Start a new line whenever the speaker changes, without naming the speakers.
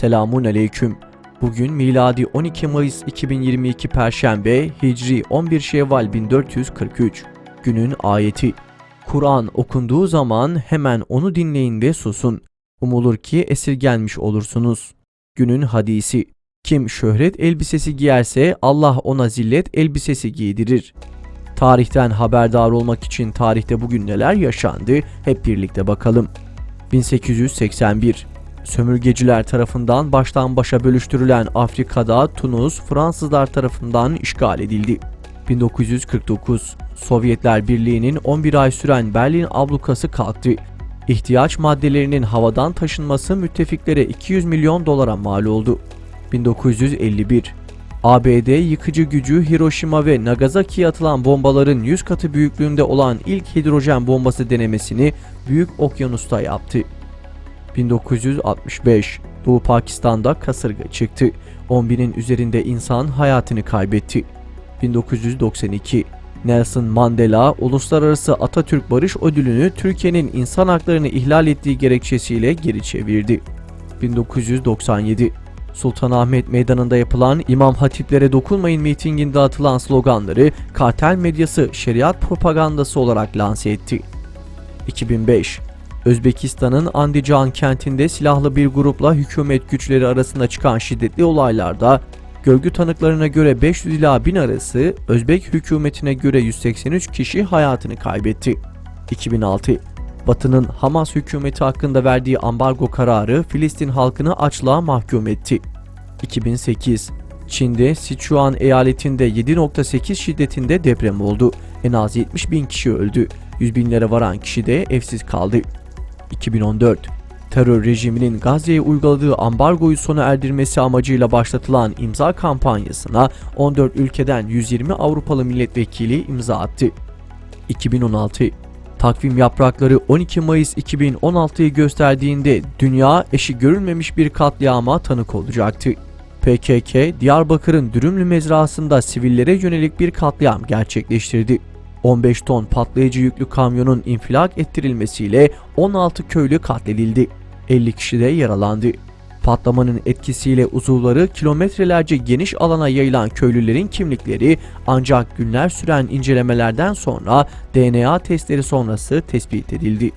Selamun aleyküm. Bugün miladi 12 Mayıs 2022 Perşembe, Hicri 11 Şevval 1443. Günün ayeti. Kur'an okunduğu zaman hemen onu dinleyin ve susun. Umulur ki esirgenmiş olursunuz. Günün hadisi. Kim şöhret elbisesi giyerse Allah ona zillet elbisesi giydirir. Tarihten haberdar olmak için tarihte bugün neler yaşandı hep birlikte bakalım. 1881 Sömürgeciler tarafından baştan başa bölüştürülen Afrika'da Tunus Fransızlar tarafından işgal edildi. 1949 Sovyetler Birliği'nin 11 ay süren Berlin ablukası kalktı. İhtiyaç maddelerinin havadan taşınması müttefiklere 200 milyon dolara mal oldu. 1951 ABD yıkıcı gücü Hiroşima ve Nagasaki'ye atılan bombaların 100 katı büyüklüğünde olan ilk hidrojen bombası denemesini Büyük Okyanus'ta yaptı. 1965 Doğu Pakistan'da kasırga çıktı. 10.000'in üzerinde insan hayatını kaybetti. 1992 Nelson Mandela Uluslararası Atatürk Barış Ödülünü Türkiye'nin insan haklarını ihlal ettiği gerekçesiyle geri çevirdi. 1997 Sultanahmet Meydanı'nda yapılan İmam Hatiplere dokunmayın mitinginde atılan sloganları kartel medyası şeriat propagandası olarak lanse etti. 2005 Özbekistan'ın Andijan kentinde silahlı bir grupla hükümet güçleri arasında çıkan şiddetli olaylarda görgü tanıklarına göre 500 ila 1000 arası, Özbek hükümetine göre 183 kişi hayatını kaybetti. 2006 Batı'nın Hamas hükümeti hakkında verdiği ambargo kararı Filistin halkını açlığa mahkum etti. 2008 Çin'de Sichuan eyaletinde 7.8 şiddetinde deprem oldu. En az 70 bin kişi öldü. Yüz binlere varan kişi de evsiz kaldı. 2014 Terör rejiminin Gazze'ye uyguladığı ambargoyu sona erdirmesi amacıyla başlatılan imza kampanyasına 14 ülkeden 120 Avrupalı milletvekili imza attı. 2016 Takvim yaprakları 12 Mayıs 2016'yı gösterdiğinde dünya eşi görülmemiş bir katliama tanık olacaktı. PKK, Diyarbakır'ın Dürümlü mezrasında sivillere yönelik bir katliam gerçekleştirdi. 15 ton patlayıcı yüklü kamyonun infilak ettirilmesiyle 16 köylü katledildi. 50 kişi de yaralandı. Patlamanın etkisiyle uzuvları kilometrelerce geniş alana yayılan köylülerin kimlikleri ancak günler süren incelemelerden sonra DNA testleri sonrası tespit edildi.